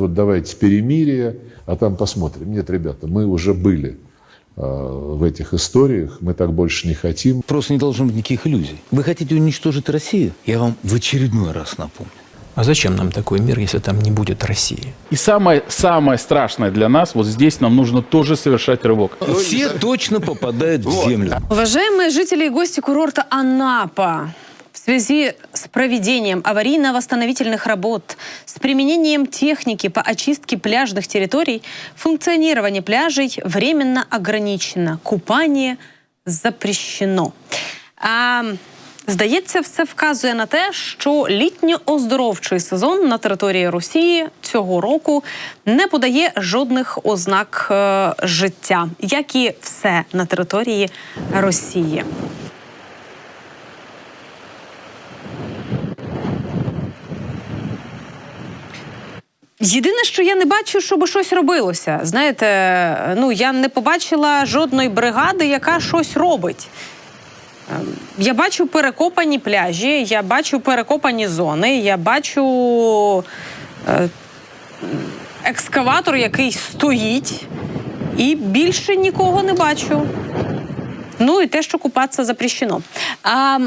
вот давайте перемирие, а там посмотрим. Нет, ребята, мы уже были э, в этих историях, мы так больше не хотим. Просто не должно быть никаких иллюзий. Вы хотите уничтожить Россию? Я вам в очередной раз напомню. А зачем нам такой мир, если там не будет России? И самое, самое страшное для нас, вот здесь нам нужно тоже совершать рывок. Все точно попадают в землю. Уважаемые жители и гости курорта Анапа, в связи с проведением аварийно-восстановительных работ, с применением техники по очистке пляжных территорий, функционирование пляжей временно ограничено. Купание запрещено. А, здається, все вказує на те, що літньо-оздоровчий сезон на території Росії цього року не подає жодних ознак е, життя, як і все на території Росії. Єдине, що я не бачу, щоб щось робилося. Знаєте, ну я не побачила жодної бригади, яка щось робить. Ем, Я бачу перекопані пляжі, я бачу перекопані зони, я бачу е, екскаватор, який стоїть, і більше нікого не бачу. Ну і те, що купатися запрещено. А,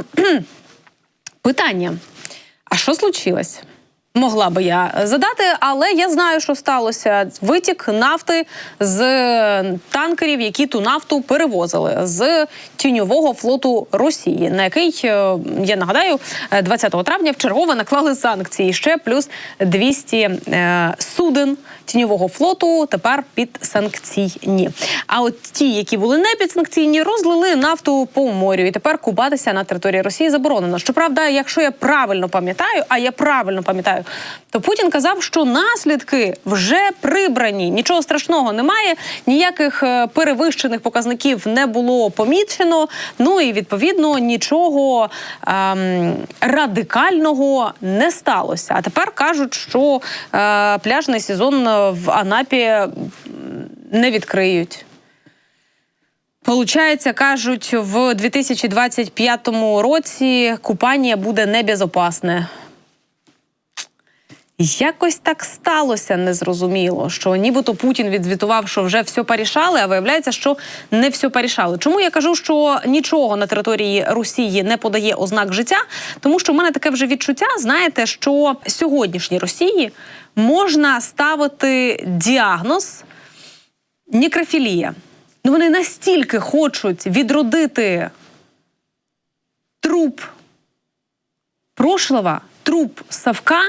питання: а що случилось? Могла би я задати, але я знаю, що сталося. Витік нафти з танкерів, які ту нафту перевозили з тіньового флоту Росії, на який е, я нагадаю, е, 20 травня вчергове наклали санкції. Ще плюс 200 е, суден тіньового флоту тепер підсанкційні. А от ті, які були не підсанкційні, розлили нафту по морю. І тепер купатися на території Росії заборонено. Щоправда, якщо я правильно пам'ятаю, а я правильно пам'ятаю, то Путін казав, що наслідки вже прибрані. Нічого страшного немає, ніяких е, перевищених показників не було помічено. Ну і відповідно нічого ем, радикального не сталося. А тепер кажуть, що е, пляжний сезон в Анапі не відкриють. Получається, кажуть, в 2025 році купання буде небезопасне. Якось так сталося незрозуміло, що нібито Путін відзвітував, що вже все порішали, а виявляється, що не все порішали. Чому я кажу, що нічого на території Росії не подає ознак життя? Тому що в мене таке вже відчуття, знаєте, що сьогоднішній Росії можна ставити діагноз некрофілія. Ну вони настільки хочуть відродити труп прошлого, труп Савка,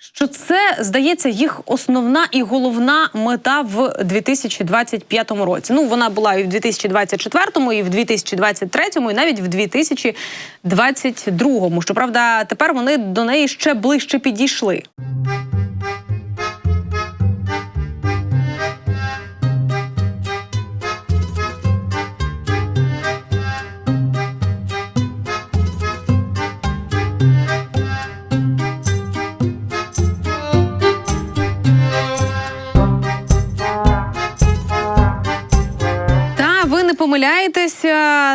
що це здається їх основна і головна мета в 2025 році. Ну вона була і в 2024, і в 2023, і навіть в 2022. Щоправда, тепер вони до неї ще ближче підійшли.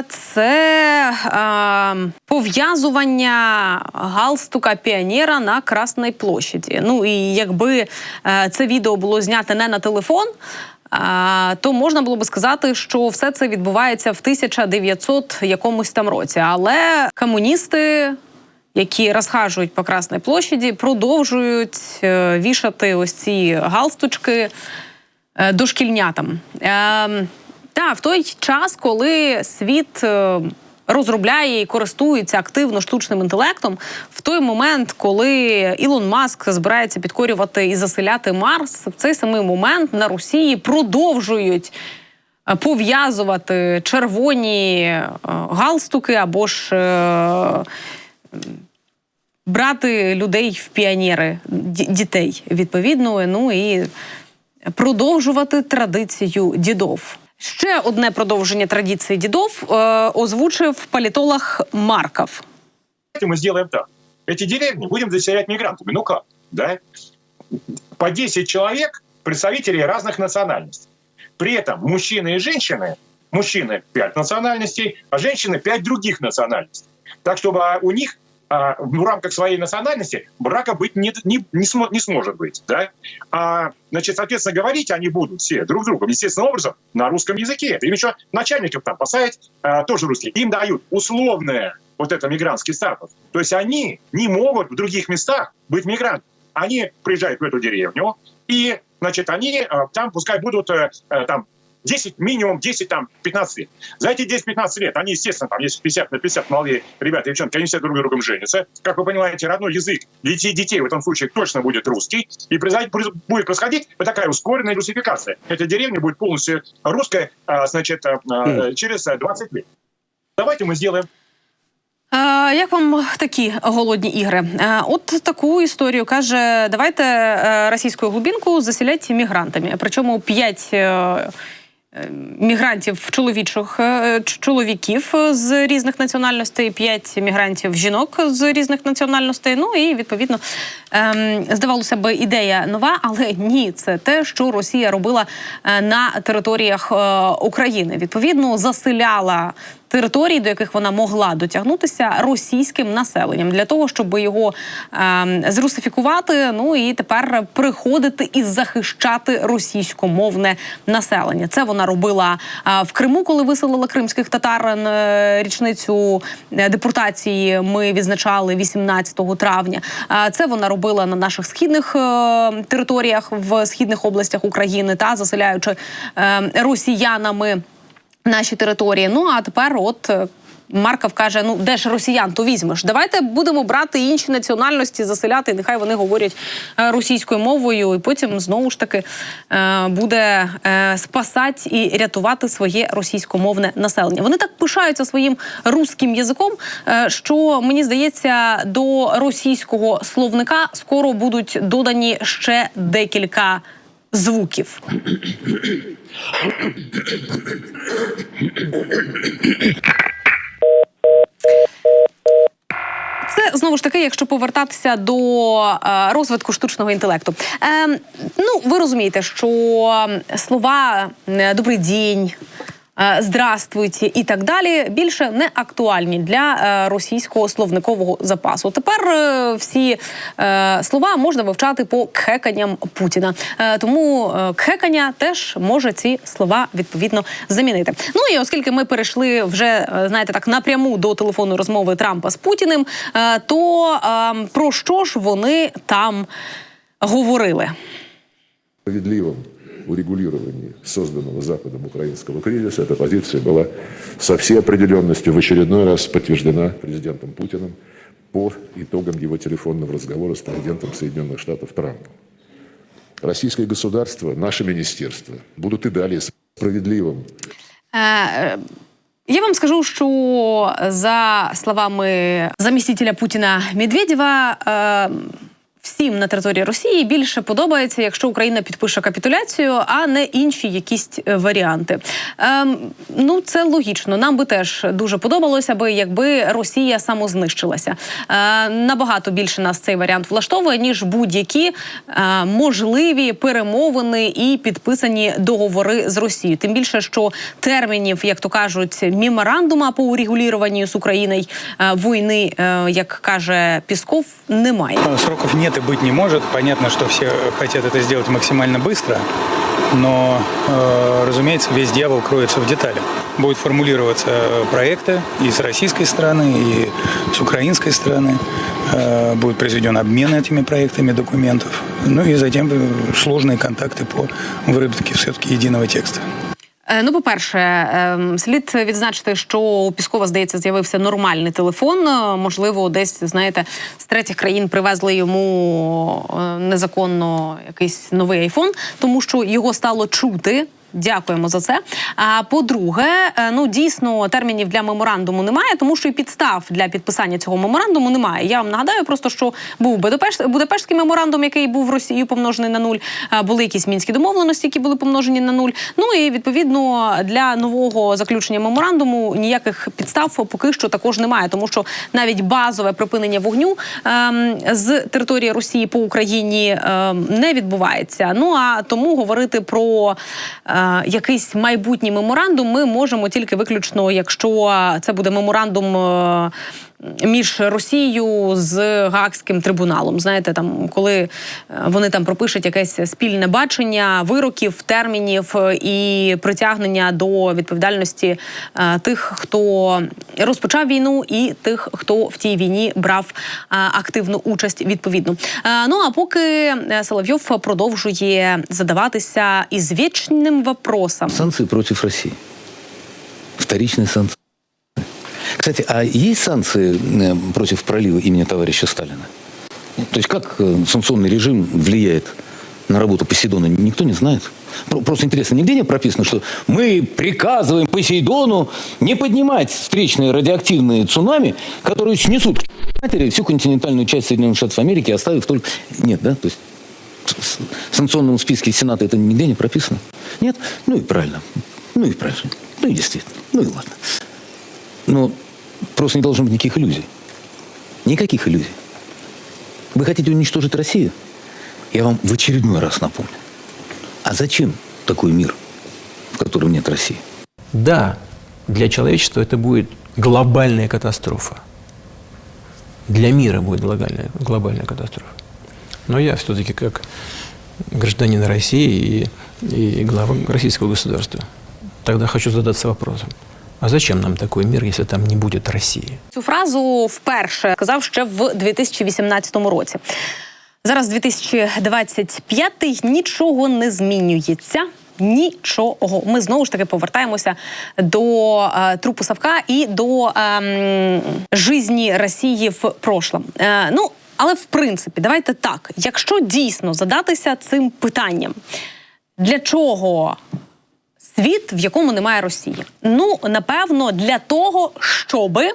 Це а, пов'язування галстука піонера на Красній площаді. Ну і якби е, це відео було знято не на телефон. То можна було би сказати, що все це відбувається в 1900 якомусь там році. Але комуністи, які розхажують по Красній площаді, продовжують е, вішати ось ці галстучки е, дошкільнятам. Та в той час, коли світ е, розробляє і користується активно штучним інтелектом, в той момент, коли Ілон Маск збирається підкорювати і заселяти Марс, в цей самий момент на Росії продовжують. е, Пов'язувати червоні е, галстуки або ж брати людей в піонери, ді- дітей відповідно. Ну і продовжувати традицію дідов. Ще одне продовження традиції дідов е, озвучив політолог Марков. Давайте мы сделаем так. Эти деревни будем заселять мигрантами. Ну как? Да? По 10 человек представителей разных национальностей. При этом мужчины и женщины, мужчины 5 национальностей, а женщины 5 других национальностей. Так, чтобы у них а, в рамках своей национальности брака быть не, не, не, смо- не сможет быть. Да? А, значит, соответственно, говорить они будут все друг с другом, естественным образом, на русском языке. Им еще начальников там поставить а, тоже русские. Им дают условное вот это мигрантский статус. То есть они не могут в других местах быть мигрантами. Они приезжают в эту деревню, и, значит, они э, там пускай будут э, э, там 10, минимум 10, там, 15 лет. За эти 10-15 лет они, естественно, там есть 50 на 50 молодые ребята и девчонки, они все друг с другом женятся. Как вы понимаете, родной язык детей, детей в этом случае точно будет русский. И произойдет- будет происходить вот такая ускоренная русификация. Эта деревня будет полностью русская, а, значит, а, а, через а, 20 лет. Давайте мы сделаем Е, як вам такі голодні ігри? Е, от таку історію каже: давайте е, російську глубинку засілять мігрантами. Причому п'ять. Е, Мігрантів чоловічих е, чоловіків з різних національностей, п'ять мігрантів жінок з різних національностей. Ну і відповідно ем, здавалося б, ідея нова, але ні, це те, що Росія робила е, на територіях України. Відповідно, заселяла територій, до яких вона могла дотягнутися російським населенням для того, щоб його ем, зрусифікувати. Ну і тепер приходити і захищати російськомовне населення. Це вона робила е, в Криму, коли виселила кримських татар. Е, Річницю е, депортації ми відзначали 18 травня. Е, Це вона робила на наших східних е, територіях в східних областях України та заселяючи е, росіянами наші території. Ну а тепер, от. е, Марков каже: ну де ж росіян, то візьмеш. Давайте будемо брати інші національності, заселяти. Нехай вони говорять е, російською мовою, і потім знову ж таки е, буде спасати і рятувати своє російськомовне населення. Вони так пишаються своїм руським язиком, що мені здається, до російського словника скоро будуть додані ще декілька звуків. Це знову ж таки, якщо повертатися до е, розвитку штучного інтелекту. Е, ну, ви розумієте, що слова е, добрий день. Е, Здравствуйте і так далі більше не актуальні для е, російського словникового запасу. Тепер е, всі слова можна вивчати по кхеканням Путіна. Тому кхекання теж може ці слова відповідно замінити. Ну і оскільки ми перейшли вже знаєте так напряму до телефонної розмови Трампа з Путіним, то про що ж вони там говорили? справедливом урегулировании созданного Западом украинского кризиса эта позиция была со всей определенностью в очередной раз подтверждена президентом Путиным по итогам его телефонного разговора с президентом Соединенных Штатов Трампом. Российское государство, наше министерство будут и далее справедливым Е, Я вам скажу, що за словами замістителя Путіна Медведєва, е, всім на території Росії більше подобається, якщо Україна підпише капітуляцію, а не інші якісь е, варіанти. Ем, ну це логічно. Нам би теж дуже подобалося би, якби Росія самознищилася. Е, набагато більше нас цей варіант влаштовує ніж будь-які е, можливі перемовини і підписані договори з Росією. Тим більше, що термінів, як то кажуть, меморандума по урегулюванню з Україною е, війни, е, як каже Пісков, немає. Ну, Сроков и быть не может. Понятно, что все хотят это сделать максимально быстро, но, э, разумеется, весь дьявол кроется в деталях. Будут формулироваться э, проекты и с российской стороны, и с украинской стороны. Э, Будет произведен обмен этими проектами документов. Ну и затем сложные контакты по выработке все-таки единого текста. Е, Ну, по-перше, ем, слід відзначити, що у Піскова, здається, з'явився нормальний телефон. Е, Можливо, десь знаєте, з третіх країн привезли йому е, незаконно якийсь новий айфон, тому що його стало чути. Дякуємо за це. А по-друге, е, ну дійсно термінів для меморандуму немає, тому що і підстав для підписання цього меморандуму немає. Я вам нагадаю просто, що був Будапешт, Будапештський меморандум, який був Росією помножений на нуль. е, Були якісь мінські домовленості, які були помножені на нуль. Ну і відповідно для нового заключення меморандуму ніяких підстав поки що також немає, тому що навіть базове припинення вогню ем, з території Росії по Україні ем, не відбувається. Ну а тому говорити про е, якийсь майбутній меморандум ми можемо тільки виключно, якщо це буде меморандум. Між Росією з Гаагським трибуналом. Знаєте, там коли е, вони там пропишуть якесь спільне бачення вироків, термінів е, і притягнення до відповідальності е, тих, хто розпочав війну, і тих, хто в тій війні брав активну участь відповідно. Ну а поки Соловйов продовжує задаватися ізвічним вопросом. Санкции против России. Вторичные санкции. Кстати, а есть санкции э, против пролива имени товарища Сталина? То есть как э, санкционный режим влияет на работу Посейдона, никто не знает. Про- Просто интересно, нигде не прописано, что мы приказываем Посейдону не поднимать встречные радиоактивные цунами, которые снесут к матери всю континентальную часть Соединенных Штатов Америки, оставив только... Нет, да? То есть в санкционном списке Сената это нигде не прописано? Нет? Ну и правильно. Ну и правильно. Ну и действительно. Ну и ладно. Но просто не должно быть никаких иллюзий. Никаких иллюзий. Вы хотите уничтожить Россию? Я вам в очередной раз напомню. А зачем такой мир, в котором нет России? Да, для человечества это будет глобальная катастрофа. Для мира будет глобальная, глобальная катастрофа. Но я все-таки как гражданин России и, и глава российского государства, тогда хочу задаться вопросом, а зачем нам такой мир, если там не будет России? Цю фразу вперше казав ще в 2018 році. Зараз 2025 нічого не змінюється. Нічого. Ми знову ж таки повертаємося до е, трупу Савка і до е, жизні Росії в прошлом. Е, ну, але в принципі, давайте так. Якщо дійсно задатися цим питанням, для чого світ, в якому немає Росії? Ну, напевно, для того, щоби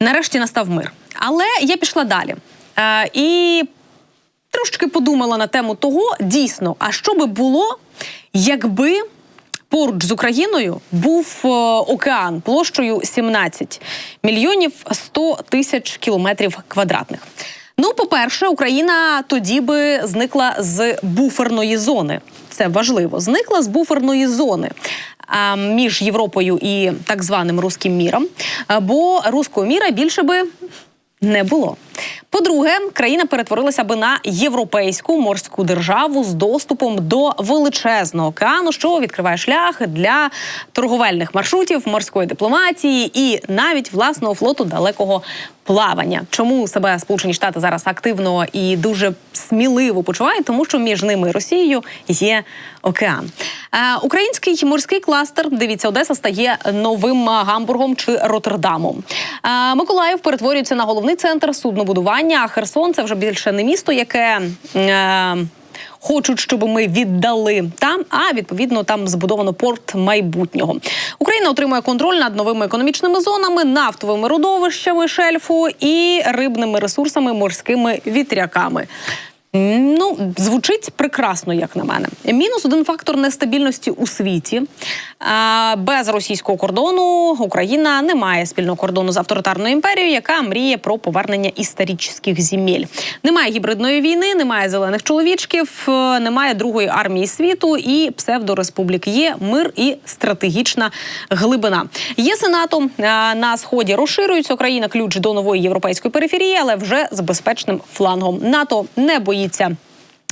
нарешті настав мир. Але я пішла далі. Е, і трошки подумала на тему того, дійсно, а що би було, якби поруч з Україною був е, океан площею 17 мільйонів 100 тисяч кілометрів квадратних. Ну, по-перше, Україна тоді би зникла з буферної зони. Це важливо. Зникла з буферної зони між Європою і так званим руським міром. Бо руського міра більше би не було. По-друге, країна перетворилася би на європейську морську державу з доступом до величезного океану, що відкриває шлях для торговельних маршрутів, морської дипломатії і навіть власного флоту далекого плавання. Чому себе Сполучені Штати зараз активно і дуже сміливо почувають? Тому що між ними і Росією є океан. Е, український морський кластер, дивіться, Одеса стає новим Гамбургом чи Роттердамом. Е, Миколаїв перетворюється на головний центр суднобудування. А Херсон це вже більше не місто, яке. Е, Хочуть, щоб ми віддали там, а відповідно там збудовано порт майбутнього. Україна отримує контроль над новими економічними зонами, нафтовими родовищами шельфу і рибними ресурсами, морськими вітряками. Ну, звучить прекрасно, як на мене. Мінус один фактор нестабільності у світі. Без російського кордону Україна не має спільного кордону з авторитарною імперією, яка мріє про повернення історичних земель. Немає гібридної війни, немає зелених чоловічків, е, немає другої армії світу і псевдореспублік. Є мир і стратегічна глибина. Є НАТО е, на сході розширюється. Україна ключ до нової європейської периферії, але вже з безпечним флангом. НАТО не боїться. боїться.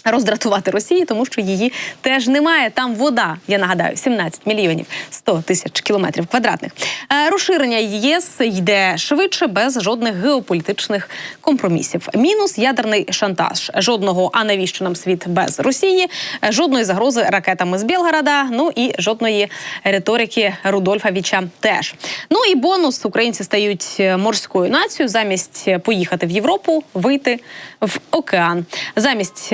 Роздратувати Росії, тому що її теж немає. Там вода, я нагадаю, 17 мільйонів 100 тисяч кілометрів квадратних. Е, Розширення ЄС йде швидше, без жодних геополітичних компромісів. Мінус ядерний шантаж. Жодного а навіщо нам світ без Росії, Е, жодної загрози ракетами з Білгорода. Ну і жодної риторики Рудольфовича теж. Ну і бонус українці стають е, морською нацією замість поїхати в Європу, вийти в океан. Замість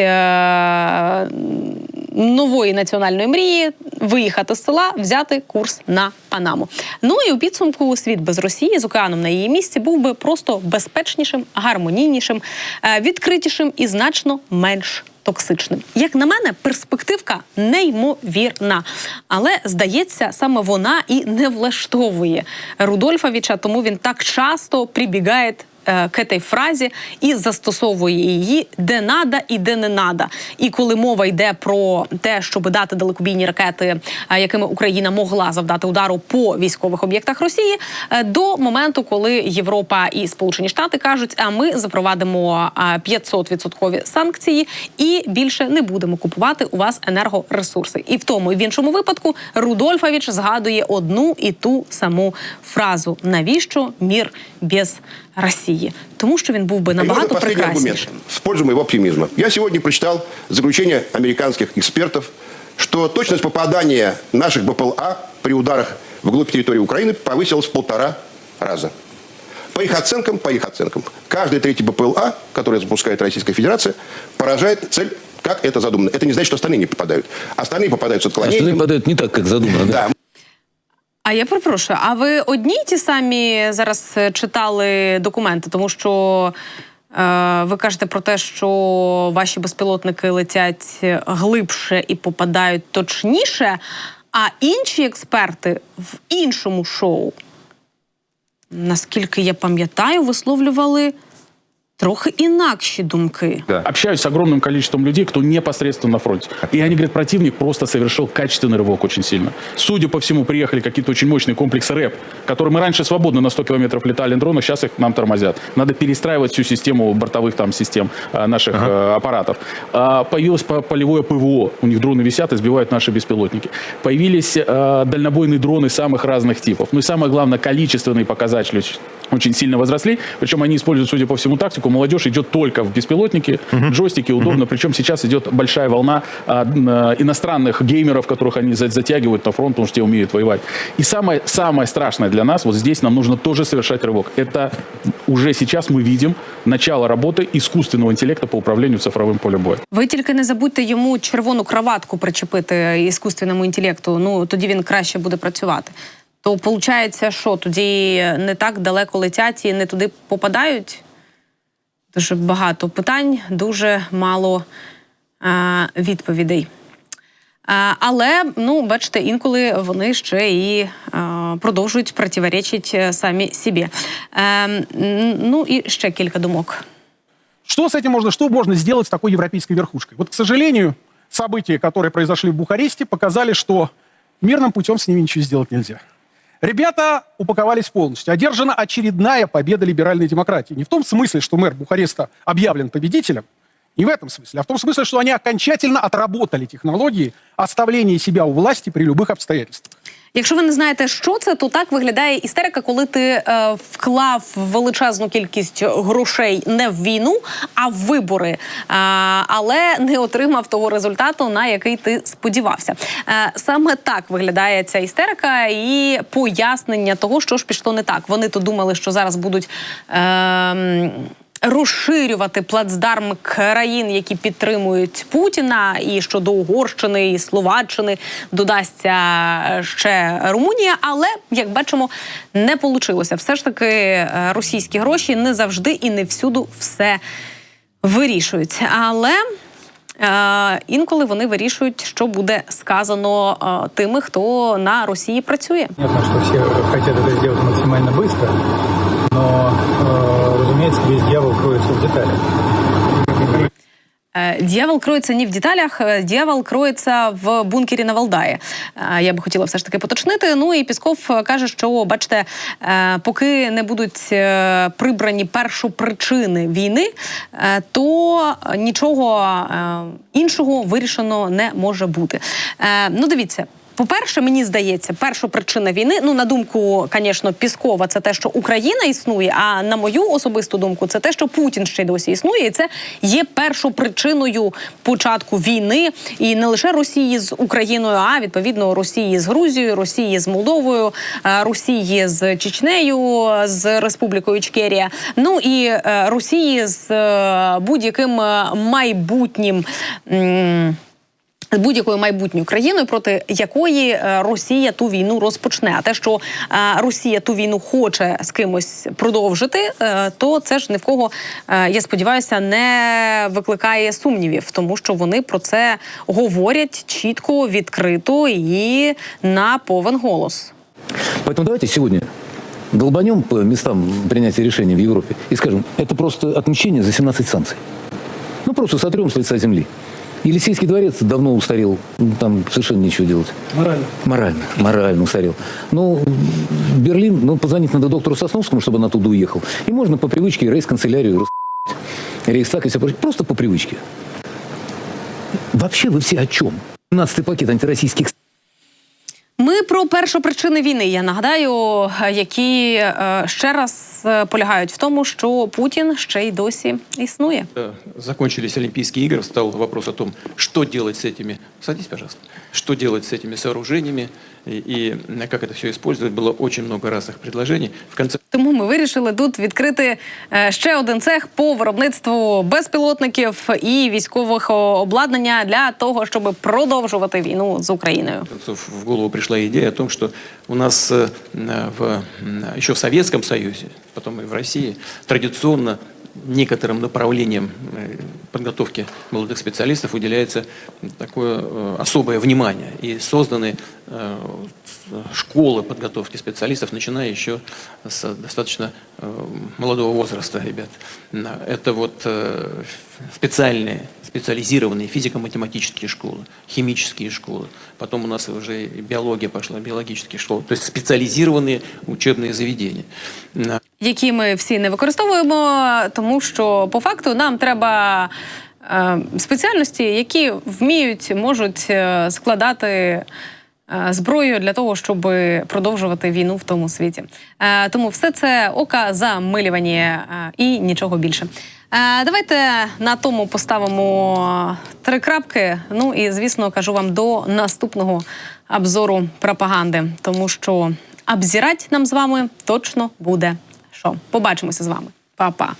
нової національної мрії виїхати з села, взяти курс на Панаму. Ну і у підсумку світ без Росії з океаном на її місці був би просто безпечнішим, гармонійнішим, е, відкритішим і значно менш. Токсичним, як на мене, перспективка неймовірна, але здається, саме вона і не влаштовує Рудольфовича, тому він так часто прибігає е, к этой фразі і застосовує її де надо і де не надо. І коли мова йде про те, щоб дати далекобійні ракети, е, якими Україна могла завдати удару по військових об'єктах Росії, е, до моменту, коли Європа і Сполучені Штати кажуть, а ми запровадимо 500% санкції і більше не будемо купувати у вас енергоресурси. І в тому і в іншому випадку Рудольфович згадує одну і ту саму фразу: навіщо мір без Росії? Тому що він був би И можно набагато последний прекраснішим. аргумент в пользу моего оптимизма. Я сегодня прочитал заключение американских экспертов, что точность попадания наших БПЛА при ударах вглубь территории Украины повысилась в полтора раза. По их оценкам, по их оценкам, каждый третий БПЛА, который запускает Российская Федерация, поражает цель, как это задумано. Это не значит, что остальные не попадают. Остальные попадают с А что отклонением. подают не так, как задумано, да? А я перепрошую, а ви одні й ті самі зараз е, читали документи, тому що е, ви кажете про те, що ваші безпілотники летять глибше і попадають точніше, а інші експерти в іншому шоу, наскільки я пам'ятаю, висловлювали трохи інакші думки. Общаюсь с огромным количеством людей, кто непосредственно на фронте. И они говорят, противник просто совершил качественный рывок очень сильно. Судя по всему, приехали какие-то очень мощные комплексы РЭП, которые мы раньше свободно на 100 километров летали на дронах, сейчас их нам тормозят. Надо перестраивать всю систему бортовых там систем а, наших э, аппаратов. А, появилось по- полевое ПВО. У них дроны висят и сбивают наши беспилотники. Появились э, дальнобойные дроны самых разных типов. Ну и самое главное, количественные показатели очень- очень сильно возросли. Причем они используют, судя по всему, тактику. Молодежь идет только в беспилотники, джойстики удобно. Причем сейчас идет большая волна а, н- а, иностранных геймеров, которых они за- затягивают на фронт, потому что те умеют воевать. И самое, самое страшное для нас, вот здесь нам нужно тоже совершать рывок. Это уже сейчас мы видим начало работы искусственного интеллекта по управлению цифровым полем боя. Ви тільки не забудьте йому червону краватку причепити іскусственному інтелекту. Ну тоді він краще буде працювати. То виходить, що тоді не так далеко летять і не туди попадають. Дуже багато питань, дуже мало а, відповідей. А, але ну, бачите, інколи вони ще і а, продовжують противоречити самі собі. Е, м, ну і ще кілька думок. Что с этим можно, что можно сделать с такой европейской верхушкой? Вот, к сожалению, события, которые произошли в Бухаресте, показали, что мирным путем с ними ничего сделать нельзя. Ребята упаковались полностью. Одержана очередная победа либеральной демократии. Не в том смысле, что мэр Бухареста объявлен победителем, не в этом смысле, а в том смысле, что они окончательно отработали технологии оставления себя у власти при любых обстоятельствах. Якщо ви не знаєте, що це, то так виглядає істерика, коли ти е, вклав величезну кількість грошей не в війну, а в вибори, е, але не отримав того результату, на який ти сподівався. Е, саме так виглядає ця істерика і пояснення того, що ж пішло не так. Вони то думали, що зараз будуть. Е, розширювати плацдарм країн, які підтримують Путіна, і щодо Угорщини і Словаччини додасться ще Румунія. Але як бачимо, не вийшло. Все ж таки, е, російські гроші не завжди і не всюду все вирішують. Але е, інколи вони вирішують, що буде сказано е, тими, хто на Росії працює. Понятно, что все хотят это сделать максимально быстро, но, э, разумеется, весь дьявол кроется в деталях. Е, Дьявол кроється не в деталях, е, дьявол кроється в бункері на Валдаї. Е, Я би хотіла все ж таки поточнити. Ну і Пісков е, каже, що бачите, е, поки не будуть е, прибрані першопричини війни, е, то нічого іншого вирішено не може бути. Ну, дивіться. По-перше, мені здається, перша причина війни, ну на думку, звісно, Піскова, це те, що Україна існує. А на мою особисту думку, це те, що Путін ще досі існує, і це є першопричиною початку війни, і не лише Росії з Україною, а відповідно Росії з Грузією, Росії з Молдовою, е, Росії з Чечнею, з Республікою Ічкерія. Ну і е, Росії з е, будь-яким майбутнім. З будь-якою майбутньою країною, проти якої е, Росія ту війну розпочне. А те, що е, Росія ту війну хоче з кимось продовжити, е, то це ж ні в кого, я сподіваюся, не викликає сумнівів, тому що вони про це говорять чітко, відкрито і на повен голос. Поэтому давайте сегодня долбанем по местам принятия решений в Европе и скажем, это просто отмщение за 17 санкций. Ну, просто сотрем с лица земли. Елисейский дворец давно устарел, ну, там совершенно нечего делать. Морально. Морально, морально устарел. Ну, Берлин, ну, позвонить надо доктору Сосновскому, чтобы он оттуда уехал. И можно по привычке рейс-канцелярию, рас- рейхстаг и все прочее. Просто по привычке. Вообще вы все о чем? 17-й пакет антироссийских Ми про першопричини війни. Я нагадаю, е, які е, ще раз е, полягають в тому, що Путін ще й досі існує. Когда закончились Олимпийские игры, встал вопрос о том, что делать с этими, садись, пожалуйста, что делать с этими сооружениями и, и как это все использовать. Было очень много разных предложений. В конце Тому ми вирішили тут відкрити е, ще один цех по виробництву безпілотників і військових о, обладнання для того, щоб продовжувати війну з Україною. концов в голову пришла идея о том, что у нас э, в, м, еще в Советском Союзе, потом и в России, традиционно некоторым направлениям э, подготовки молодых специалистов уделяется такое э, особое внимание. И созданы э, школы подготовки специалистов, начиная еще с достаточно молодого возраста, ребят. Это вот специальные, специализированные физико-математические школы, химические школы. Потом у нас уже биология пошла, биологические школы. То есть специализированные учебные заведения. Які ми всі не використовуємо, тому що по факту нам треба е, спеціальності, які вміють, можуть е, складати. е, Зброю для того, щоб продовжувати війну в тому світі. Тому все це ока замилювані і нічого більше. Давайте на тому поставимо три крапки. Ну і звісно, кажу вам до наступного обзору пропаганди, тому що обзирать нам з вами точно буде що. Побачимося з вами. Па-па.